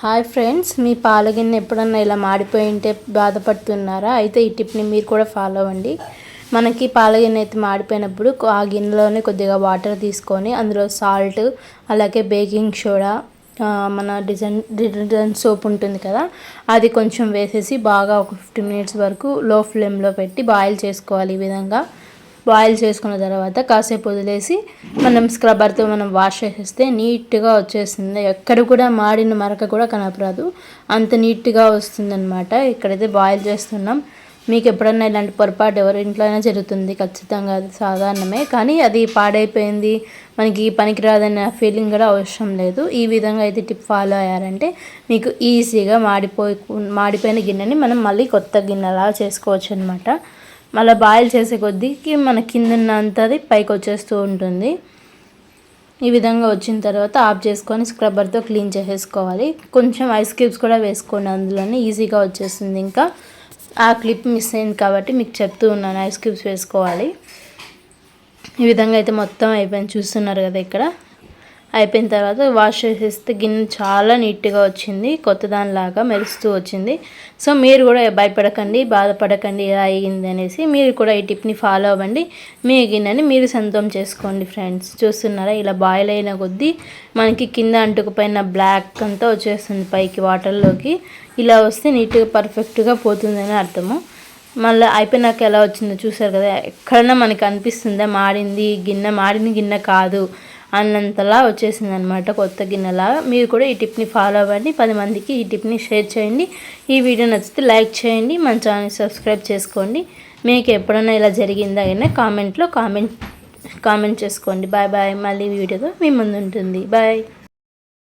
Hi friends మీ పాల గిన్నె ఎప్పుడన్నా ఇలా మాడిపోయి ఉంటే బాధపడుతున్నారా? అయితే ఈ టిప్ని మీరు కూడా ఫాలో అవ్వండి. మనకి పాల గిన్నె అయితే మాడిపోయినప్పుడు ఆ గిన్నెలోనే కొద్దిగా వాటర్ తీసుకొని అందులో సాల్ట్ అలాగే బేకింగ్ సోడా మన డిజైన్ డిటర్జెంట్ సోప్ ఉంటుంది కదా అది కొంచెం వేసేసి బాగా ఒక ఫిఫ్టీ మినిట్స్ వరకు లో ఫ్లేమ్లో పెట్టి బాయిల్ చేసుకోవాలి ఈ విధంగా. బాయిల్ చేసుకున్న తర్వాత కాసేపు వదిలేసి మనం స్క్రబ్బర్తో మనం వాష్ చేసేస్తే నీట్గా వచ్చేస్తుంది. ఎక్కడ కూడా మాడిన మరక కూడా కనపరాదు అంత నీట్గా వస్తుందన్నమాట. ఇక్కడైతే బాయిల్ చేస్తున్నాం. మీకు ఎప్పుడన్నా ఇలాంటి పొరపాటు ఎవరి ఇంట్లో అయినా జరుగుతుంది. ఖచ్చితంగా అది సాధారణమే. కానీ అది పాడైపోయింది. మనకి పనికిరాదన్న ఫీలింగ్ కూడా అవసరం లేదు. ఈ విధంగా అయితే టిప్ ఫాలో అయ్యారంటే మీకు ఈజీగా మాడిపోయి మాడిపోయిన గిన్నెని మనం మళ్ళీ కొత్త గిన్నెలా చేసుకోవచ్చు అనమాట మళ్ళీ బాయిల్ చేసే కొద్దికి మన కిందన్నంతది పైకి వచ్చేస్తూ ఉంటుంది. ఈ విధంగా వచ్చిన తర్వాత ఆఫ్ చేసుకొని స్క్రబ్బర్తో క్లీన్ చేసేసుకోవాలి. కొంచెం ఐస్ క్యూబ్స్ కూడా వేసుకోండి అందులోనే ఈజీగా వచ్చేస్తుంది ఇంకా. ఆ క్లిప్ మిస్ అయింది కాబట్టి మీకు చెప్తూ ఉన్నాను ఐస్ క్యూబ్స్ వేసుకోవాలి. ఈ విధంగా అయితే మొత్తం అయిపోయింది చూస్తున్నారు కదా ఇక్కడ. అయిపోయిన తర్వాత వాష్ చేసేస్తే గిన్నె చాలా నీట్గా వచ్చింది కొత్త దానిలాగా మెరుస్తూ వచ్చింది. సో మీరు కూడా భయపడకండి బాధపడకండి ఇలా అయ్యింది అనేసి మీరు కూడా ఈ టిప్ని ఫాలో అవ్వండి. మీ గిన్నెని మీరు సొంతం చేసుకోండి ఫ్రెండ్స్. చూస్తున్నారా? ఇలా బాయిల్ అయిన కొద్దీ మనకి కింద అంటుకుపోయిన బ్లాక్ అంతా వచ్చేస్తుంది పైకి వాటర్లోకి. ఇలా వస్తే నీట్గా పర్ఫెక్ట్గా పోతుందని అర్థము. మళ్ళీ అయిపోయినాక ఎలా వచ్చిందో చూసారు కదా? ఎక్కడన్నా మనకి అనిపిస్తుందా? మాడింది గిన్నె మాడిన గిన్నె కాదు. అన్నంతలా వచ్చేసింది అనమాట కొత్త గిన్నెలాగా. మీరు కూడా ఈ టిప్ని ఫాలో అవ్వండి. పది మందికి ఈ టిప్ని షేర్ చేయండి. ఈ వీడియో నచ్చితే లైక్ చేయండి. మన ఛానల్ సబ్స్క్రైబ్ చేసుకోండి. మీకు ఎప్పుడైనా ఇలా జరిగిందా అయినా కామెంట్లో కామెంట్ కామెంట్ చేసుకోండి. Bye bye. మళ్ళీ వీడియోతో మీ ముందు ఉంటుంది. బాయ్.